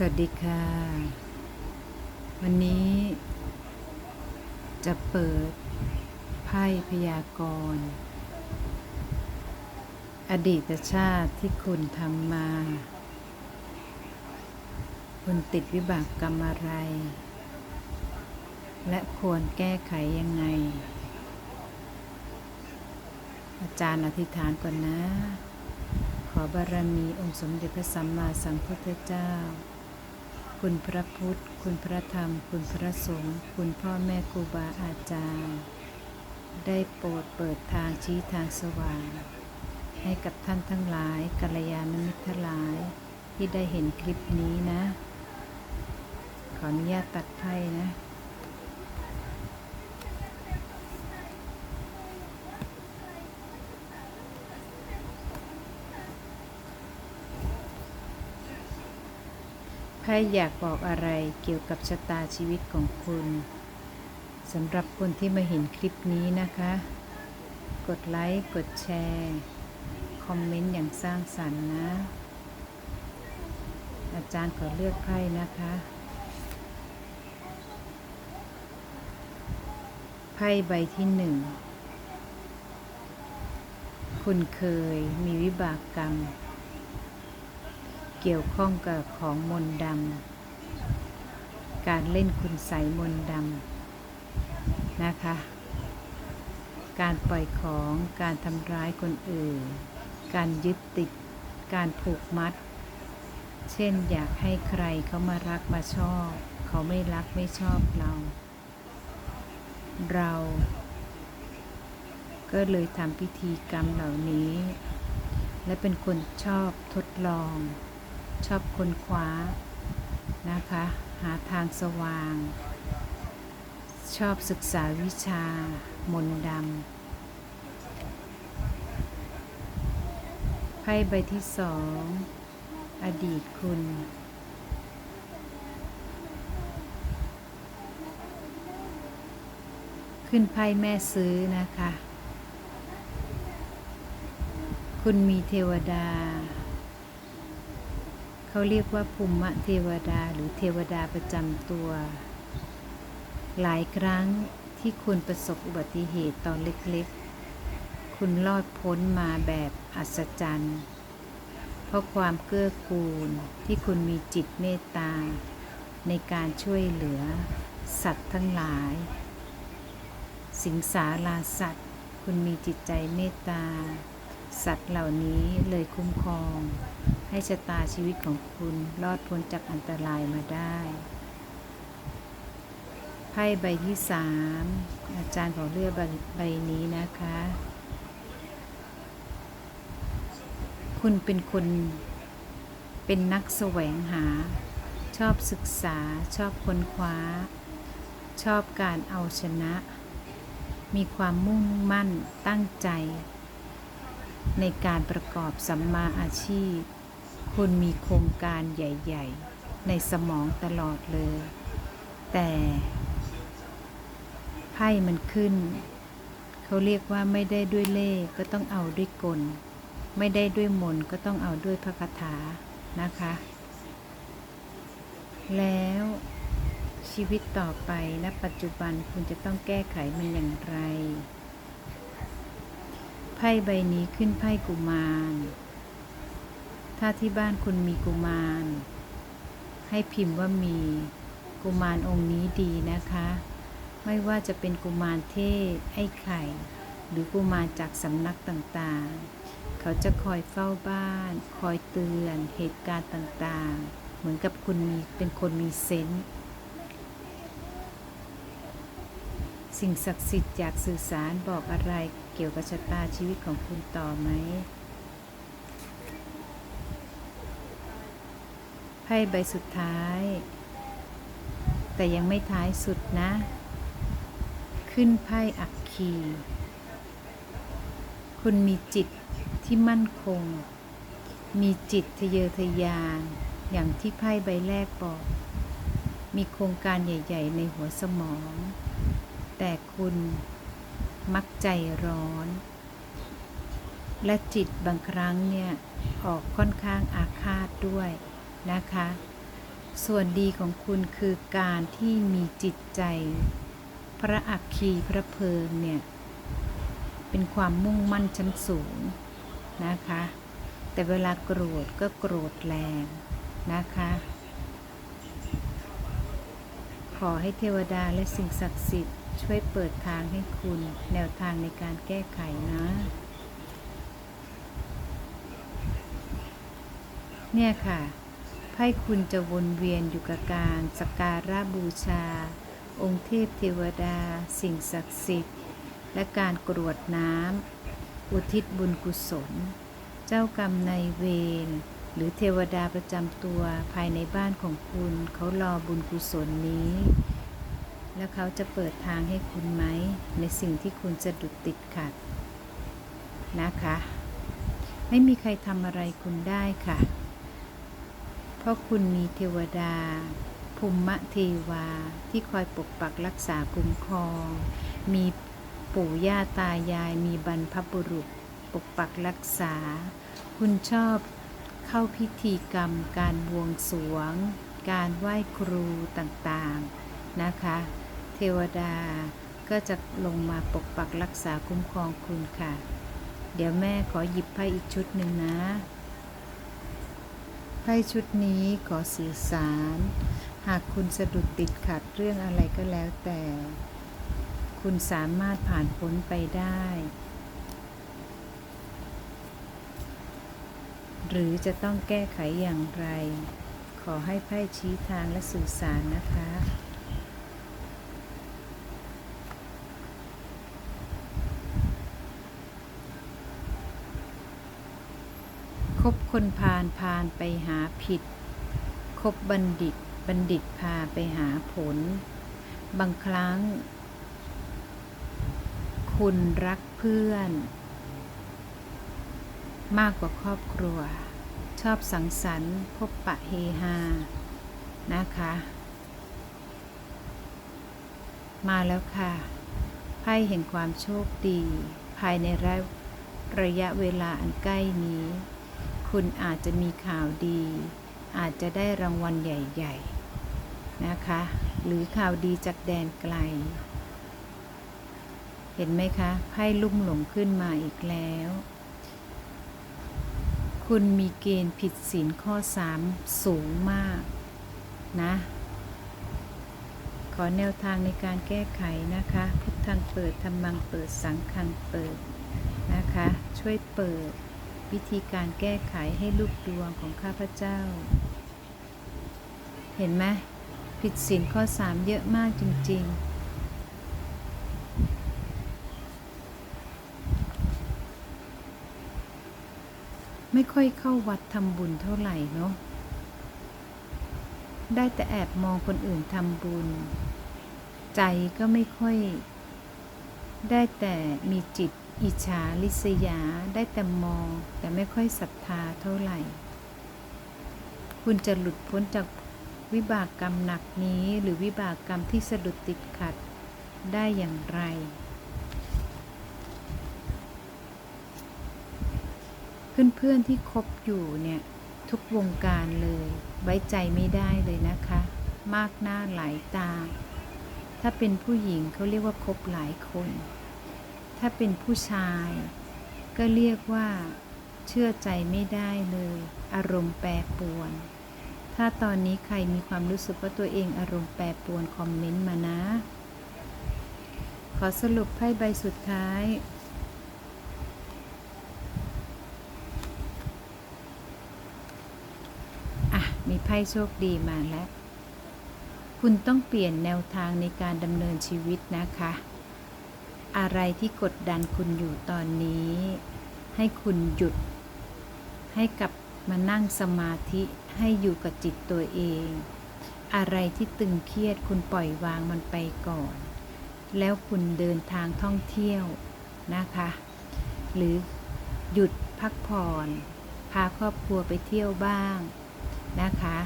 สวัสดีค่ะ วันนี้จะเปิดไพ่พยากรณ์ อดีตชาติที่คุณทำมา คุณติดวิบากกรรมอะไร และควรแก้ไขยังไง อาจารย์อธิษฐานก่อนนะขอบารมีองค์สมเด็จพระสัมมาสัมพุทธเจ้า คุณพระพุทธ คุณพระธรรม คุณพระสงฆ์ คุณพ่อแม่ครูบาอาจารย์ ได้โปรดเปิดทางชี้ทางสว่าง ให้กับท่านทั้งหลายกัลยาณมิตรทั้งหลายที่ได้เห็นคลิปนี้นะ ขออนุญาตตัดไพ่นะ ไพ่อยากบอกอะไรเกี่ยวกับชะตาชีวิตของคุณสำหรับคนที่มาเห็นคลิปนี้นะคะ กดไลค์ กดแชร์ คอมเมนต์อย่างสร้างสรรค์นะ อาจารย์ขอเลือกไพ่นะคะไพ่ใบที่หนึ่ง คุณเคยมีวิบากกรรม เกี่ยวข้องกับของมนดำ การเล่นคุณใสมนดำนะคะ การปล่อยของ การทำร้ายคนอื่น การยึดติด การผูกมัด เช่นอยากให้ใครเขามารักมาชอบ เขาไม่รักไม่ชอบเรา เรา ก็เลยทำพิธีกรรมเหล่านี้ และเป็นคนชอบทดลอง ชอบค้นคว้านะคะ หาทางสว่าง ชอบศึกษาวิชา มนต์ดำไพ่ใบที่สอง อดีตคุณขึ้นไพ่แม่ซื้อนะคะ คุณมีเทวดา เขาเรียกว่าภูมิเทวดาหรือเทวดาประจำตัว หลายครั้งที่คุณประสบอุบัติเหตุตอนเล็กๆ คุณรอดพ้นมาแบบอัศจรรย์ เพราะความเกื้อกูลที่คุณมีจิตเมตตา ในการช่วยเหลือ สัตว์ทั้งหลาย สิงสาราสัตว์ คุณมีจิตใจเมตตา สัตว์เหล่านี้เลยคุ้มครอง ให้ชะตาชีวิตของคุณรอดพ้นจากอันตรายมาได้ไพ่ใบที่สามอาจารย์ของเลือกใบนี้นะคะ คุณเป็นคน เป็นนักแสวงหา ชอบศึกษา ชอบค้นคว้า ชอบการเอาชนะ มีความมุ่งมั่นตั้งใจ ในการประกอบสัมมาอาชีพ คุณมีโครงการใหญ่ ๆ ในสมองตลอดเลย แต่ไพ่มันขึ้น เขาเรียกว่าไม่ได้ด้วยเล่ก็ต้องเอาด้วยกล ไม่ได้ด้วยมนก็ต้องเอาด้วยพระคาถานะคะ แล้วชีวิตต่อไปณปัจจุบันคุณจะต้องแก้ไขมันอย่างไร ไพ่ใบนี้ขึ้นไพ่กุมาร ถ้าที่บ้านคุณมีกุมาร ให้พิมพ์ว่ามีกุมารองค์นี้ดีนะคะ ไม่ว่าจะเป็นกุมารเทพไอ้ไข่ หรือกุมารจากสำนักต่างๆ เขาจะคอยเฝ้าบ้าน คอยเตือนเหตุการณ์ต่างๆ เหมือนกับคุณมีเป็นคนมีเซนส์ สิ่งศักดิ์สิทธิ์อยากสื่อสารบอกอะไรเกี่ยวกับชะตาชีวิตของคุณต่อไหมไพ่ใบสุดท้าย แต่ยังไม่ท้ายสุดนะ ขึ้นไพ่อักคี คุณมีจิตที่มั่นคง มีจิตทะเยอทะยานอย่างที่ไพ่ใบแรกบอก มีโครงการใหญ่ ๆ ในหัวสมอง แต่คุณมักใจร้อน และจิตบางครั้งเนี่ยออกค่อนข้างอาฆาตด้วยนะคะ ส่วนดีของคุณคือการที่มีจิตใจ พระอัคคีพระเพลิงเนี่ยเป็นความมุ่งมั่นชั้นสูงนะคะ แต่เวลาโกรธก็โกรธแรงนะคะ ขอให้เทวดาและสิ่งศักดิ์สิทธิ์ ช่วยเปิดทางให้คุณแนวทางในการแก้ไขนะ เนี่ยค่ะไพ่คุณจะวนเวียนอยู่กับการสักการะบูชา องค์เทพเทวดา สิ่งศักดิ์สิทธิ์ และการกรวดน้ำอุทิศบุญกุศล เจ้ากรรมนายเวรหรือเทวดาประจำตัวภายในบ้านของคุณเขารอบุญกุศลนี้ แล้วเขาจะเปิดทางให้คุณไหม ในสิ่งที่คุณสะดุดติดขัด นะคะ ไม่มีใครทำอะไรคุณได้ค่ะ เพราะคุณมีเทวดา ภูมิเทวาที่คอยปกปักรักษาคุ้มครอง มีปู่ย่าตายาย มีบรรพบุรุษ ปกปักรักษา คุณชอบเข้าพิธีกรรม การบวงสรวง การไหว้ครูต่างๆนะคะ เทวดาก็จะลงมาปกปักรักษาคุ้มครองคุณค่ะ เดี๋ยวแม่ขอหยิบไพ่อีกชุดหนึ่งนะไพ่ชุดนี้ขอสื่อสาร หากคุณสะดุดติดขัดเรื่องอะไรก็แล้วแต่ คุณสามารถผ่านพ้นไปได้ หรือจะต้องแก้ไขอย่างไร ขอให้ไพ่ชี้ทางและสื่อสารนะคะ บคนพาลพาลไปหาผิด คบบัณฑิตบัณฑิตพาไปหาผล บางครั้ง คุณรักเพื่อน มากกว่าครอบครัว ชอบสังสรรค์ พบปะเฮฮา นะคะ มาแล้วค่ะไพ่แห่งความโชคดี ภายในระระยะเวลาอันใกล้นี้ คุณอาจจะมีข่าวดี อาจจะได้รางวัลใหญ่ ๆ นะคะ หรือข่าวดีจากแดนไกล เห็นไหมคะไพ่ลุ่มหลงขึ้นมาอีกแล้ว คุณมีเกณฑ์ผิดศีลข้อ 3 สูงมาก นะ ขอแนวทางในการแก้ไขนะคะ พุทธังเปิดธรรมังเปิดสังฆังเปิดนะคะ ช่วยเปิด วิธีการแก้ไขให้ลูกดวงของข้าพเจ้า เห็นไหมผิดศีลข้อ3เยอะมากจริง ๆไม่ค่อยเข้าวัดทำบุญเท่าไหร่เนาะ ได้แต่แอบมองคนอื่นทำบุญ ใจก็ไม่ค่อย ได้แต่มีจิต อิจฉาลิษยาได้แต่มอง แต่ไม่ค่อยศรัทธาเท่าไหร่ คุณจะหลุดพ้นจากวิบากกรรมหนักนี้หรือวิบากกรรมที่สะดุดติดขัดได้อย่างไร เพื่อนๆที่คบอยู่เนี่ยทุกวงการเลย ไว้ใจไม่ได้เลยนะคะ มากหน้าหลายตา ถ้าเป็นผู้หญิงเขาเรียกว่าคบหลายคน ถ้าเป็นผู้ชาย ก็เรียกว่าเชื่อใจไม่ได้เลย อารมณ์แปรปรวน ถ้าตอนนี้ใครมีความรู้สึกว่าตัวเองอารมณ์แปรปรวนคอมเมนต์มานะ ขอสรุปไพ่ใบสุดท้ายอะมีไพ่โชคดีมาแล้ว คุณต้องเปลี่ยนแนวทางในการดำเนินชีวิตนะคะ อะไรที่กดดันคุณอยู่ตอนนี้ ให้คุณหยุด ให้กลับมานั่งสมาธิให้อยู่กับจิตตัวเอง อะไรที่ตึงเครียดคุณปล่อยวางมันไปก่อน แล้วคุณเดินทางท่องเที่ยวนะคะ หรือหยุดพักผ่อน พาครอบครัวไปเที่ยวบ้างนะคะ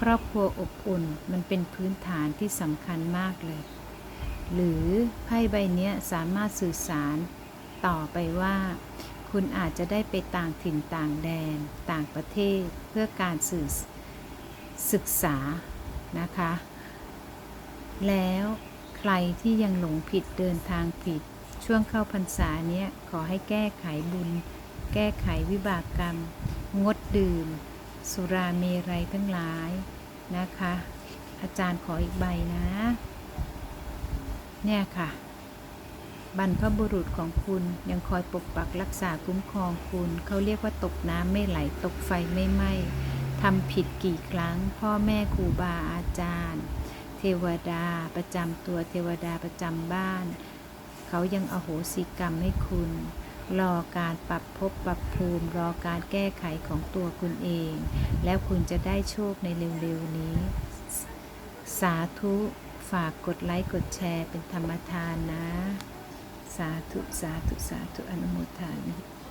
ครอบครัวอบอุ่นมันเป็นพื้นฐานที่สำคัญมากเลย หรือไพ่ใบนี้สามารถสื่อสารต่อไปว่า คุณอาจจะได้ไปต่างถิ่นต่างแดน ต่างประเทศเพื่อการสื่อศึกษานะคะ แล้วใครที่ยังหลงผิดเดินทางผิด ช่วงเข้าพรรษาเนี้ยขอให้แก้ไขบุญ แก้ไขวิบากกรรม งดดื่ม สุราเมรัยทั้งหลายนะคะ อาจารย์ขออีกใบนะ เนี่ยค่ะ บรรพบุรุษของคุณยังคอยปกปักรักษาคุ้มครองคุณ เขาเรียกว่าตกน้ำไม่ไหลตกไฟไม่ไหม้ทำผิดกี่ครั้ง พ่อแม่ครูบาอาจารย์ เทวดาประจำตัวเทวดาประจำบ้าน เขายังอโหสิกรรมให้คุณ รอการปรับภพปรับภูมิ รอการแก้ไขของตัวคุณเอง แล้วคุณจะได้โชคในเร็วๆนี้ สาธุ ฝากกดไลค์ กดแชร์เป็นธรรมทานนะ สาธุ สาธุ สาธุ อนุโมทานา